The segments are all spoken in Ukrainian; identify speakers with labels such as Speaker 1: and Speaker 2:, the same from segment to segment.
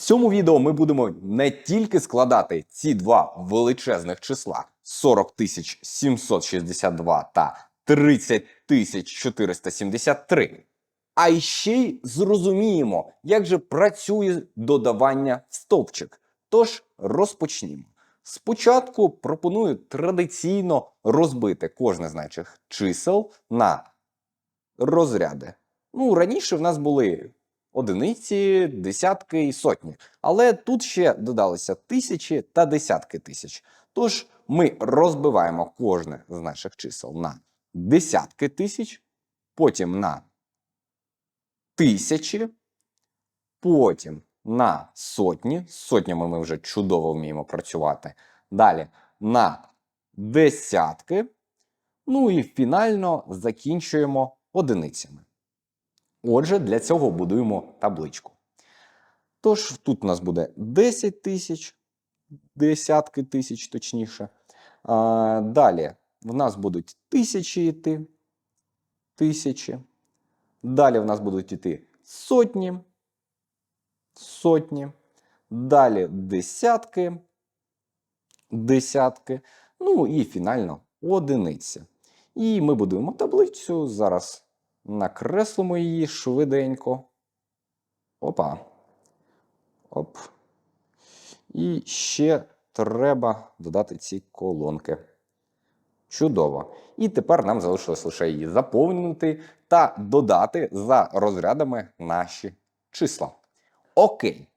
Speaker 1: цьому відео ми будемо не тільки складати ці два величезних числа 40 762 та 30 473, а ще й зрозуміємо, як же працює додавання в стовпчик. Тож розпочнімо. Спочатку пропоную традиційно розбити кожне з наших чисел на розряди. Ну, раніше в нас були одиниці, десятки і сотні, але тут ще додалися тисячі та десятки тисяч. Тож ми розбиваємо кожне з наших чисел на десятки тисяч, потім на тисячі, потім на сотні. З сотнями ми вже чудово вміємо працювати. Далі на десятки. Ну і фінально закінчуємо одиницями. Отже, для цього будуємо табличку. Тож тут у нас буде 10 тисяч, десятки тисяч точніше. А, далі в нас будуть тисячі йти, тисячі. Далі в нас будуть йти сотні, сотні. Далі десятки, десятки. Ну і фінально одиниці. І ми будуємо таблицю. Зараз накреслимо її швиденько. Опа. Оп. І ще треба додати ці колонки. Чудово. І тепер нам залишилось лише її заповнити та додати за розрядами наші числа. Окей.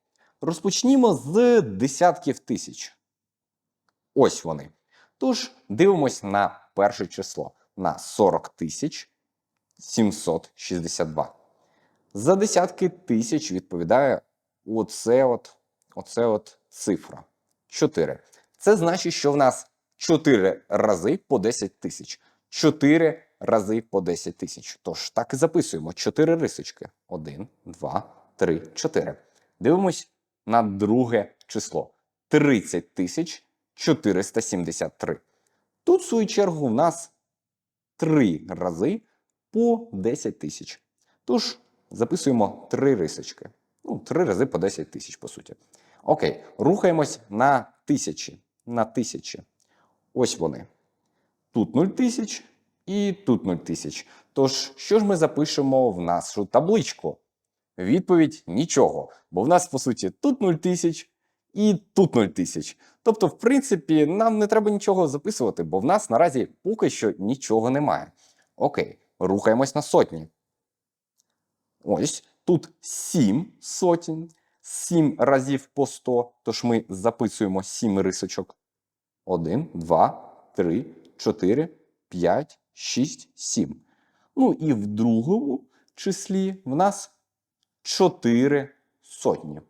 Speaker 1: Розпочнімо з десятків тисяч. Ось вони. Тож дивимось на перше число на 40 тисяч 762. За десятки тисяч відповідає оце от, оце от цифра 4. Це значить, що в нас 4 рази по 10 тисяч. 4 рази по 10 тисяч. Тож так і записуємо 4 рисочки. 1, 2, 3, 4. Дивимось на друге число 30 тисяч 473. Тут, в свою чергу, в нас 3 рази по 10 тисяч. Тож записуємо 3 рисочки. Ну, 3 рази по 10 тисяч, по суті. Окей, рухаємось на тисячі. На тисячі. Ось вони. Тут 0 тисяч і тут 0 тисяч. Тож, що ж ми запишемо в нашу табличку? Відповідь нічого. Бо в нас, по суті, тут 0 тисяч і тут 0 тисяч. Тобто, в принципі, нам не треба нічого записувати, бо в нас наразі поки що нічого немає. Окей, рухаємось на сотні. Ось тут 7 сотень, 7 разів по 100, тож ми записуємо 7 рисочок. 1, 2, 3, 4, 5, 6, 7. Ну і в другому числі в нас 4 сотні.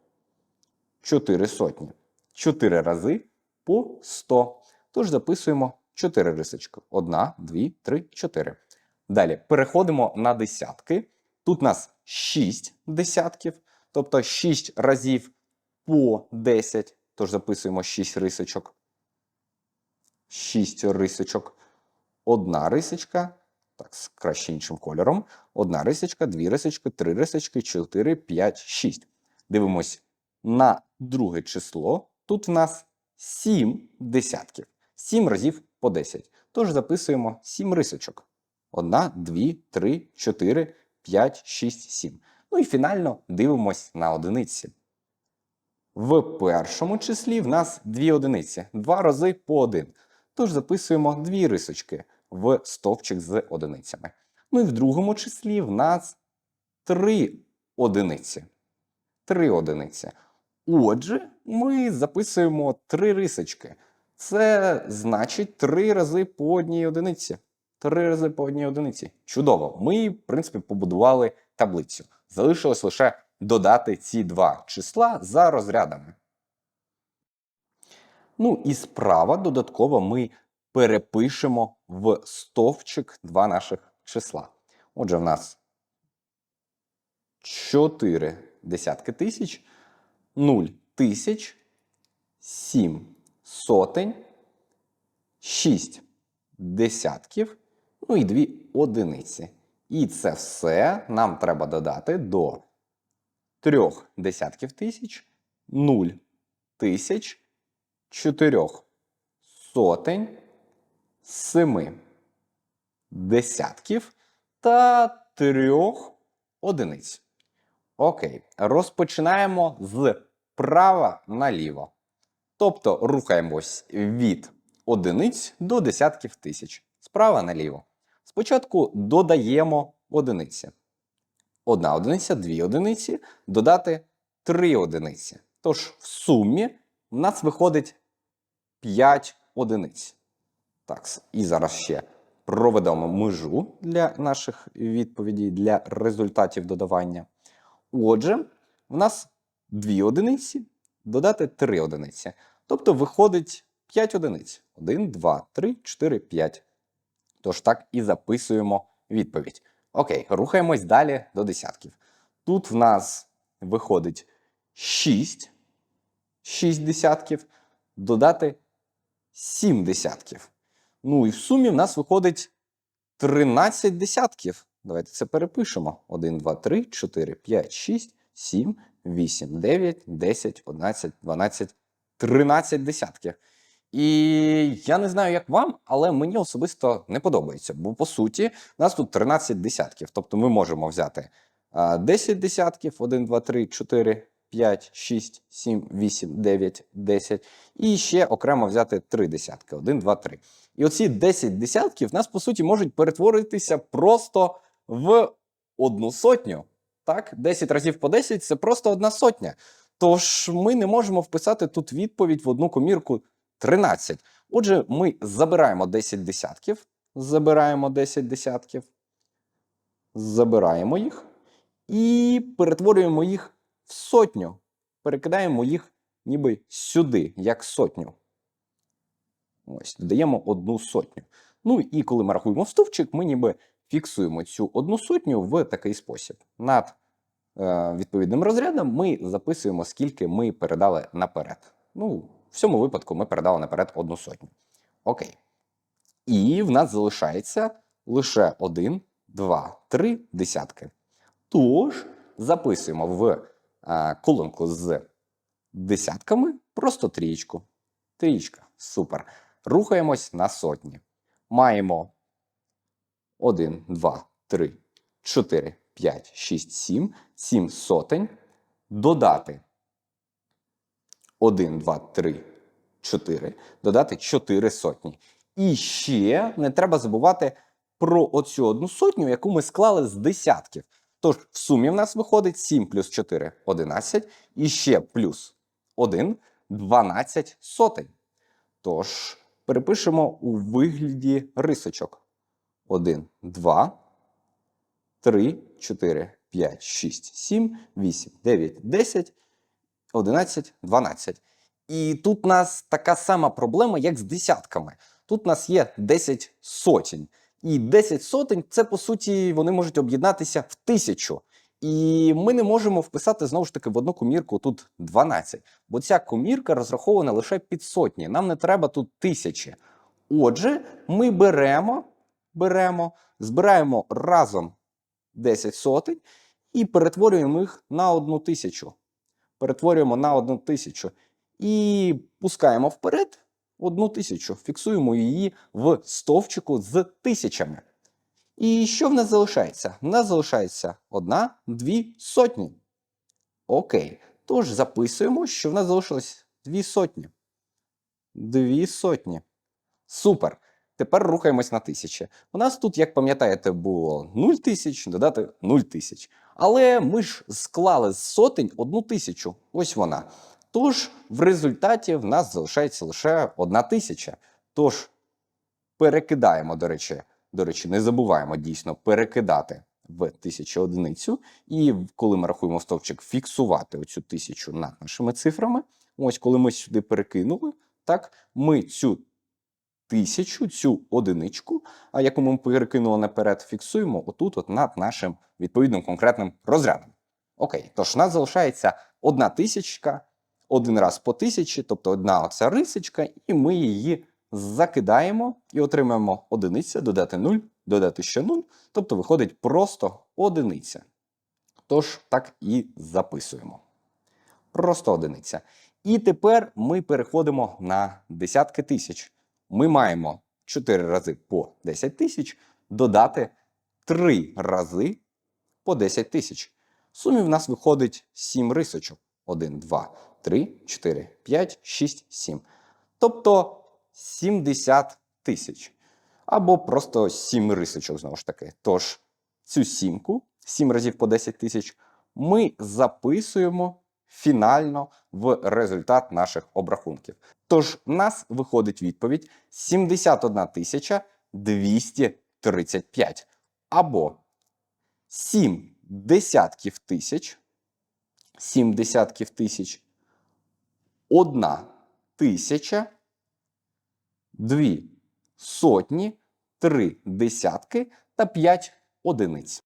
Speaker 1: 4 сотні. 4 рази по 100. Тож записуємо 4 рисочки. 1, 2, 3, 4. Далі переходимо на десятки. Тут у нас 6 десятків, тобто 6 разів по 10. Тож записуємо 6 рисочок. 6 рисочок. Одна рисочка. Так, з краще іншим кольором. Одна рисочка, дві рисочки, три рисочки, 4, 5, 6. Дивимось на друге число. Тут в нас 7 десятків. 7 разів по 10. Тож записуємо 7 рисочок. 1, 2, 3, 4, 5, 6, 7. Ну і фінально дивимось на одиниці. В першому числі в нас дві одиниці, два рази по один. Тож записуємо дві рисочки в стовпчик з одиницями. Ну і в другому числі в нас три одиниці. Три одиниці. Отже, ми записуємо три рисочки. Це значить три рази по одній одиниці. Три рази по одній одиниці. Чудово. Ми, в принципі, побудували таблицю. Залишилось лише додати ці два числа за розрядами. Ну і справа додатково ми перепишемо в стовпчик два наших числа. Отже, в нас 4 десятки тисяч, 0 тисяч, 7 сотень, 6 десятків, ну і 2 одиниці. І це все нам треба додати до 3 десятків тисяч, 0 тисяч, 4 сотень, 7 десятків та 3 одиниць. Окей, розпочинаємо з права наліво. Тобто рухаємось від одиниць до десятків тисяч. Справа наліво. Спочатку додаємо одиниці. Одна одиниця, дві одиниці, додати три одиниці. Тож в сумі в нас виходить 5 одиниць. Так, і зараз ще проведемо межу для наших відповідей, для результатів додавання. Отже, в нас дві одиниці, додати три одиниці. Тобто виходить 5 одиниць. 1, 2, 3, 4, 5. Тож так і записуємо відповідь. Окей, рухаємось далі до десятків. Тут в нас виходить 6, 6 десятків, додати 7 десятків. Ну і в сумі в нас виходить 13 десятків. Давайте це перепишемо. 1, 2, 3, 4, 5, 6, 7, 8, 9, 10, 11, 12, 13 десятків. І я не знаю, як вам, але мені особисто не подобається. Бо по суті, нас тут 13 десятків. Тобто ми можемо взяти а, 10 десятків, 1, 2, 3, 4, 5, 6, 7, 8, 9, 10. І ще окремо взяти 3 десятки. 1, 2, 3. І оці 10 десятків нас, по суті, можуть перетворитися просто в одну сотню. Так, 10 разів по 10 це просто одна сотня. Тож ми не можемо вписати тут відповідь в одну комірку 13. Отже, ми забираємо 10 десятків, забираємо 10 десятків, забираємо їх і перетворюємо їх в сотню. Перекидаємо їх ніби сюди, як сотню. Ось, додаємо одну сотню. Ну і коли ми рахуємо стовпчик, ми ніби фіксуємо цю одну сотню в такий спосіб. Над е, відповідним розрядом ми записуємо, скільки ми передали наперед. Ну, в цьому випадку ми передали наперед одну сотню. Окей. І в нас залишається лише один, два, три десятки. Тож записуємо в е, колонку з десятками просто трієчку. Трієчка. Супер. Рухаємось на сотні. Маємо 1, 2, 3, 4, 5, 6, 7, 7 сотень. Додати 1, 2, 3, 4. Додати 4 сотні. І ще не треба забувати про оцю одну сотню, яку ми склали з десятків. Тож в сумі в нас виходить 7 плюс 4 11, і ще плюс 1 12 сотень. Тож перепишемо у вигляді рисочок. 1, 2, 3, 4, 5, 6, 7, 8, 9, 10, 11, 12. І тут у нас така сама проблема, як з десятками. Тут у нас є 10 сотень. І 10 сотень це, по суті, вони можуть об'єднатися в тисячу. І ми не можемо вписати знову ж таки в одну комірку тут 12. Бо ця комірка розрахована лише під сотні. Нам не треба тут тисячі. Отже, ми беремо, беремо, збираємо разом 10 сотень і перетворюємо їх на одну тисячу. Перетворюємо на одну тисячу. І пускаємо вперед одну тисячу. Фіксуємо її в стовпчику з тисячами. І що в нас залишається? В нас залишається одна, дві сотні. Окей. Тож записуємо, що в нас залишилось дві сотні. Дві сотні. Супер. Тепер рухаємось на тисячі. У нас тут, як пам'ятаєте, було 0 тисяч, додати 0 тисяч. Але ми ж склали з сотень одну тисячу. Ось вона. Тож в результаті в нас залишається лише одна тисяча. Тож перекидаємо, до речі, до речі, не забуваємо дійсно перекидати в тисячу одиницю. І коли ми рахуємо стовпчик, фіксувати оцю тисячу над нашими цифрами. Ось коли ми сюди перекинули, так ми цю тисячу, цю одиничку, а яку ми перекинули наперед, фіксуємо отут, от над нашим відповідним конкретним розрядом. Окей, тож у нас залишається одна тисячка, один раз по тисячі, тобто одна оця рисочка, і ми її закидаємо і отримаємо одиниця, додати 0, додати ще 0, тобто виходить просто одиниця. Тож так і записуємо. Просто одиниця. І тепер ми переходимо на десятки тисяч. Ми маємо 4 рази по 10 тисяч додати 3 рази по 10 тисяч. В сумі в нас виходить 7 рисочок. 1, 2, 3, 4, 5, 6, 7. Тобто 70 тисяч. Або просто 7 рисочок, знову ж таки. Тож цю сімку, 7 разів по 10 тисяч, ми записуємо фінально в результат наших обрахунків. Тож нас виходить відповідь 71 тисяча 235. Або 7 десятків тисяч, 7 десятків тисяч, 1 тисяча, 2 сотні, 3 десятки та 5 одиниць.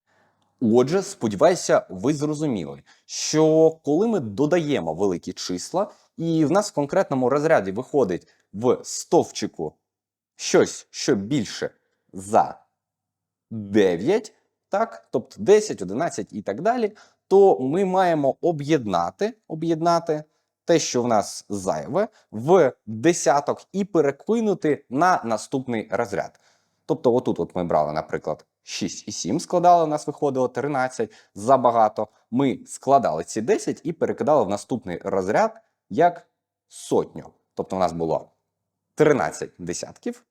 Speaker 1: Отже, сподіваюся, ви зрозуміли, що коли ми додаємо великі числа, і в нас в конкретному розряді виходить в стовпчику щось, що більше за 9, так, тобто 10, 11 і так далі, то ми маємо об'єднати, об'єднати те, що в нас зайве, в десяток і перекинути на наступний розряд. Тобто, отут от ми брали, наприклад, 6 і 7 складали, у нас виходило 13 забагато. Ми складали ці 10 і перекидали в наступний розряд як сотню. Тобто, у нас було 13 десятків.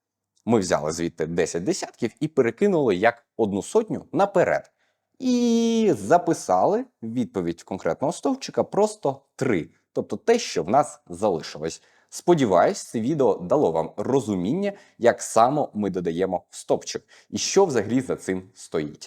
Speaker 1: Ми взяли звідти 10 десятків і перекинули як одну сотню наперед. І записали відповідь конкретного стовпчика просто 3. Тобто те, що в нас залишилось. Сподіваюсь, це відео дало вам розуміння, як само ми додаємо стопчик і що взагалі за цим стоїть.